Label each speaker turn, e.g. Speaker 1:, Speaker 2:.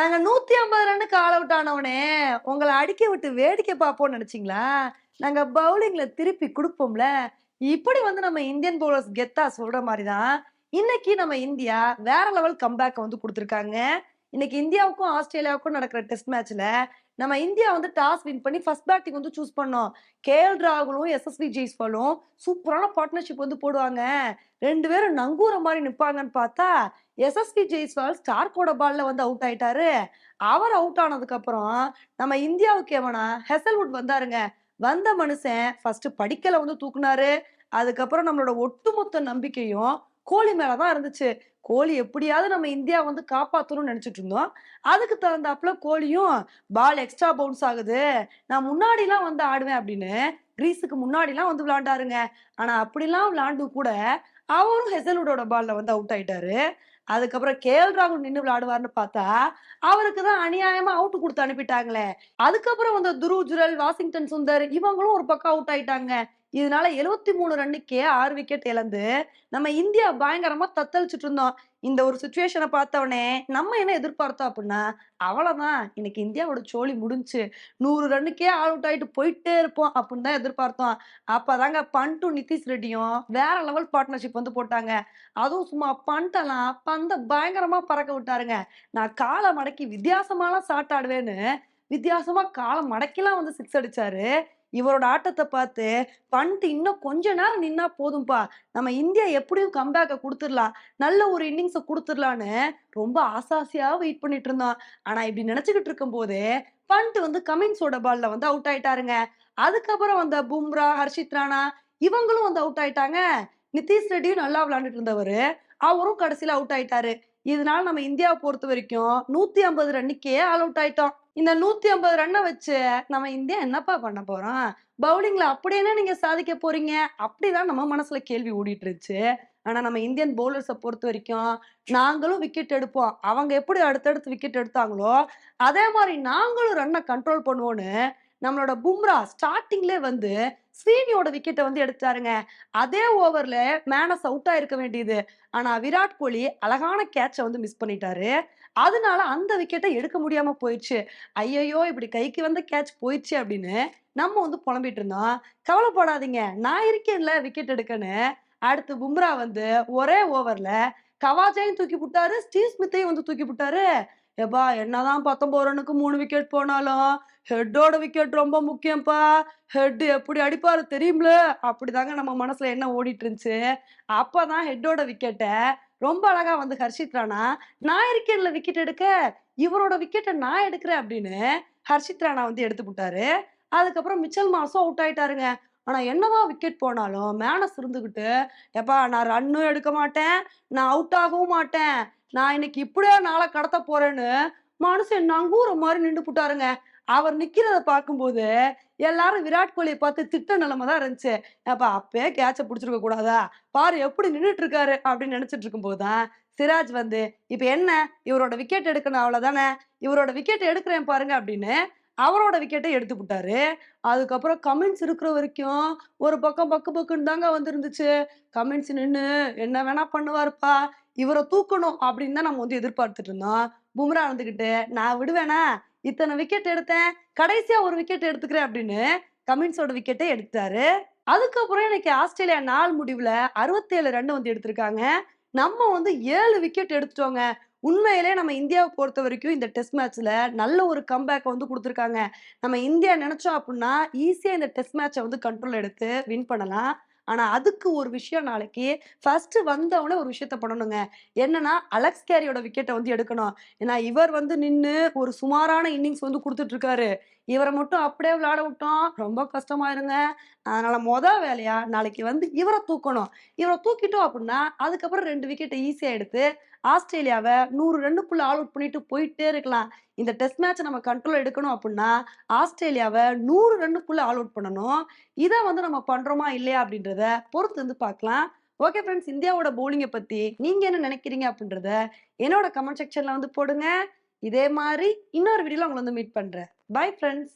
Speaker 1: நாங்க நூத்தி ஐம்பது ரன்னுக்கு ஆல் அவுட் ஆனவனே உங்களை அடிக்க விட்டு வேடிக்கை பார்ப்போம்னு நினைச்சிங்களா? நாங்க பவுலிங்ல திருப்பி கொடுப்போம்ல. இப்படி வந்து நம்ம இந்தியன் பவுலர்ஸ் கெத்தா சொல்ற மாதிரி தான் இன்னைக்கு நம்ம இந்தியா வேற லெவல் கம்பேக் வந்து கொடுத்துருக்காங்க. இன்னைக்கு இந்தியாவுக்கும் ஆஸ்திரேலியாவுக்கும் நடக்கிற டெஸ்ட் மேட்ச்ல நம்ம இந்தியா வந்து டாஸ் வின் பண்ணி ஃபர்ஸ்ட் பேட்டிங் வந்து சூஸ் பண்ணோம். கேஎல் ராகுலும் எஸ்எஸ்வி ஜெய்ஸ்வாலும் சூப்பரான பார்ட்னர்ஷிப் வந்து போடுவாங்க. ரெண்டு பேரும் நங்கூர மாதிரி நிப்பாங்கன்னு பார்த்தா எஸ்எஸ்வி ஜெய்ஸ்வால் ஸ்டார்க்கோட பால்ல வந்து அவுட் ஆயிட்டாரு. அவர் அவுட் ஆனதுக்கு அப்புறம் நம்ம இந்தியாவுக்கு எவனா ஹெசல்வுட் வந்தாருங்க. வந்த மனுஷன் ஃபர்ஸ்ட் படிக்கல வந்து தூக்குனாரு. அதுக்கப்புறம் நம்மளோட ஒட்டுமொத்த நம்பிக்கையும் கோழி மேலதான் இருந்துச்சு. கோழி எப்படியாவது நம்ம இந்தியா வந்து காப்பாத்தணும்னு நினைச்சிட்டு இருந்தோம். அதுக்கு தகுந்தாப்புல கோழியும் பால் எக்ஸ்ட்ரா பவுன்ஸ் ஆகுது. நான் முன்னாடிலாம் வந்து ஆடுவேன் அப்படின்னு கிரீஸுக்கு முன்னாடிலாம் வந்து விளாண்டாருங்க ஆனா அப்படிலாம் விளாண்டு கூட அவரும் ஹெசல்வுடோட பால்ல வந்து அவுட் ஆயிட்டாரு. அதுக்கப்புறம் கேஎல் ராகுல் நின்று விளையாடுவார்னு பார்த்தா அவருக்கு தான் அநியாயமா அவுட் கொடுத்து அனுப்பிட்டாங்களே. அதுக்கப்புறம் வந்து துருவ் ஜுரல் வாஷிங்டன் சுந்தர் இவங்களும் ஒரு பக்கம் அவுட் ஆயிட்டாங்க. இதனால எழுவத்தி மூணு ரன்னுக்கே ஆறு விக்கெட் இழந்து நம்ம இந்தியா பயங்கரமா தத்தளிச்சுட்டு இருந்தோம். இந்த ஒரு சுச்சுவேஷனை பார்த்தவொடனே நம்ம என்ன எதிர்பார்த்தோம் அப்படின்னா அவ்வளவுதான். இன்னைக்கு இந்தியாவோட சோழி முடிஞ்சு நூறு ரன்னுக்கே ஆல் அவுட் ஆயிட்டு போயிட்டே இருப்போம் அப்படின்னு தான் எதிர்பார்த்தோம். அப்பதாங்க பண்ட்டும் நிதிஷ் ரெட்டியும் வேற லெவல் பார்ட்னர்ஷிப் வந்து போட்டாங்க. அதுவும் சும்மா பண்டெல்லாம் பந்த பயங்கரமா பறக்க விட்டாருங்க. நான் காலை மடக்கி வித்தியாசமாலாம் சாட்டாடுவேன்னு வித்தியாசமாக வித்தியாசமா காலை மடக்கிலாம் வந்து சிக்ஸ் அடிச்சாரு. இவரோட ஆட்டத்தை பார்த்து பண்ட் இன்னும் கொஞ்ச நேரம் நின்னா போதும்பா. நம்ம இந்தியா எப்படியும் கம்பேக்கை கொடுத்துடலாம். நல்ல ஒரு இன்னிங்ஸை கொடுத்துடலான்னு ரொம்ப ஆசாசியாக வெயிட் பண்ணிட்டு இருந்தோம் ஆனால் இப்படி நினச்சிக்கிட்டு இருக்கும்போது பண்ட் வந்து கமின்ஸோட பால்ல வந்து அவுட் ஆயிட்டாருங்க. அதுக்கப்புறம் வந்த பும்ரா ஹர்ஷித் ராணா இவங்களும் வந்து அவுட் ஆயிட்டாங்க. நிதிஷ் ரெட்டியும் நல்லா விளையாண்டுட்டு இருந்தவர். அவரும் கடைசியில் அவுட் ஆயிட்டாரு. இதனால நம்ம இந்தியாவை பொறுத்த வரைக்கும் நூத்தி ஐம்பது ரன்னுக்கே ஆல் அவுட் ஆயிட்டோம். இந்த நூத்தி ஐம்பது ரன்னை வச்சு நம்ம இந்தியா என்னப்பா பண்ண போறோம்? பவுலிங்ல அப்படி என்ன நீங்க சாதிக்க போறீங்க? அப்படிதான் நம்ம மனசுல கேள்வி ஓடிட்டு இருந்துச்சு ஆனா நம்ம இந்தியன் பவுலர்ஸை பொறுத்த வரைக்கும் நாங்களும் விக்கெட் எடுப்போம். அவங்க எப்படி அடுத்தடுத்து விக்கெட் எடுத்தாங்களோ அதே மாதிரி நாங்களும் ரன்னை கண்ட்ரோல் பண்ணுவோன்னு நம்மளோட பும்ரா ஸ்டார்டிங்லே வந்து ஸ்ரீனியோட விக்கெட்டை வந்து எடுத்தாருங்க. அதே ஓவர்ல மேனஸ் அவுட் இருக்க வேண்டியது. ஆனா விராட் கோலி அழகான கேட்சை வந்து மிஸ் பண்ணிட்டாரு. அதனால அந்த விக்கெட்டை எடுக்க முடியாம போயிடுச்சு. ஐயையோ இப்படி கைக்கு வந்த கேட்ச் போயிடுச்சு அப்படின்னு நம்ம வந்து புலம்பிட்டு இருந்தோம். கவலைப்படாதீங்க. நான் இருக்கேன்ல விக்கெட் எடுக்கன்னு. அடுத்து பும்ரா வந்து ஒரே ஓவர்ல கவாஜையும் தூக்கி விட்டாரு ஸ்டீவ் ஸ்மித்தையும் வந்து தூக்கி விட்டாரு எப்பா என்னதான் பத்தொன்பது ரனுக்கு மூணு விக்கெட் போனாலும் ஹெட்டோட விக்கெட் ரொம்ப முக்கியம்ப்பா ஹெட் எப்படி அடிப்பாரு தெரியும்ல? அப்படிதாங்க நம்ம மனசுல என்ன ஓடிட்டு இருந்துச்சு அப்பதான் ஹெட்டோட விக்கெட்டை ரொம்ப அழகா வந்து ஹர்ஷித் ராணா நான் இருக்கேன்ல விக்கெட் எடுக்க இவரோட விக்கெட்டை நான் எடுக்கிறேன் அப்படின்னு ஹர்ஷித் ராணா வந்து எடுத்து விட்டாரு அதுக்கப்புறம் மிச்சல் மாசம் அவுட் ஆயிட்டாருங்க. ஆனால் என்னதான் விக்கெட் போனாலும் மேனஸ் இருந்துக்கிட்டு எப்பா நான் ரன்னும் எடுக்க மாட்டேன் நான் அவுட் ஆகவும் மாட்டேன் நான் இன்னைக்கு இப்படியே நாளை கடத்த போறேன்னு மனுஷன் நங்கூற மாதிரி நின்று புட்டாருங்க. அவர் நிக்கிறத பார்க்கும்போது எல்லாரும் விராட் கோலியை பார்த்து திட்ட நிலைமை தான் இருந்துச்சு. அப்ப அப்பயே கேட்ச பிடிச்சிருக்க கூடாதா? பாரு எப்படி நின்றுட்டு இருக்காரு அப்படின்னு நினைச்சிட்டு இருக்கும்போது தான் சிராஜ் வந்து இப்ப என்ன? இவரோட விக்கெட் எடுக்கணும் அவ்வளவுதானே? இவரோட விக்கெட் எடுக்கிறேன் பாருங்க அப்படின்னு அவரோட விக்கெட்டை எடுத்து விட்டாரு அதுக்கப்புறம் கமெண்ட்ஸ் இருக்கிற வரைக்கும் ஒரு பக்கம் பக்கு பக்குன்னு தாங்க வந்துருந்துச்சு. கமெண்ட்ஸ் நின்று என்ன வேணா பண்ணுவாருப்பா இவரை தூக்கணும் அப்படின்னு தான் நம்ம வந்து எதிர்பார்த்துட்டு இருந்தோம். பும்ரா வந்துக்கிட்டு நான் விடுவேனா? இத்தனை விக்கெட் எடுத்தேன். கடைசியா ஒரு விக்கெட் எடுத்துக்கிறேன் அப்படின்னு கமின்ஸோட விக்கெட்டை எடுத்தாரு அதுக்கப்புறம் இன்னைக்கு ஆஸ்திரேலியா நாள் முடிவுல அறுபத்தேழு ரன் வந்து எடுத்திருக்காங்க. நம்ம வந்து ஏழு விக்கெட் எடுத்துட்டோங்க. உண்மையிலே நம்ம இந்தியாவை பொறுத்த வரைக்கும் இந்த டெஸ்ட் மேட்ச்ல நல்ல ஒரு கம்பேக் வந்து கொடுத்துருக்காங்க. நம்ம இந்தியா நினைச்சோம் அப்படின்னா ஈஸியா இந்த டெஸ்ட் மேட்சை வந்து கண்ட்ரோல் எடுத்து வின் பண்ணலாம். ஆனா அதுக்கு ஒரு விஷயம் நாளைக்கு ஃபர்ஸ்ட் வந்தவனே ஒரு விஷயத்த பண்ணணுங்க. என்னன்னா அலெக்ஸ் கேரியோட விக்கெட்டை வந்து எடுக்கணும். ஏன்னா இவர் வந்து நின்று ஒரு சுமாரான இன்னிங்ஸ் வந்து கொடுத்துட்டு இருக்காரு இவரை மட்டும் அப்படியே விளையாட விட்டோம். ரொம்ப கஷ்டமாயிருங்க அதனால மொதல் வேலையா நாளைக்கு வந்து இவரை தூக்கணும். இவரை தூக்கிட்டோம் அப்படின்னா அதுக்கப்புறம் ரெண்டு விக்கெட்டை ஈஸியா எடுத்து ஆஸ்திரேலியாவை நூறு ரன்னுக்குள்ள ஆல் அவுட் பண்ணிட்டு போயிட்டே இருக்கலாம். இந்த டெஸ்ட் மேட்சை நம்ம கண்ட்ரோல் எடுக்கணும் அப்படின்னா ஆஸ்திரேலியாவை நூறு ரன்னுக்குள்ள ஆல் அவுட் பண்ணணும். இதை வந்து நம்ம பண்றோமா இல்லையா அப்படின்றத பொறுத்து வந்து பார்க்கலாம். ஓகே ஃப்ரெண்ட்ஸ் இந்தியாவோட பவுலிங்கை பத்தி நீங்க என்ன நினைக்கிறீங்க அப்படின்றத என்னோட கமெண்ட் செக்ஷன்ல வந்து போடுங்க. இதே மாதிரி இன்னொரு வீடியோல உங்களை வந்து மீட் பண்றேன். Bye friends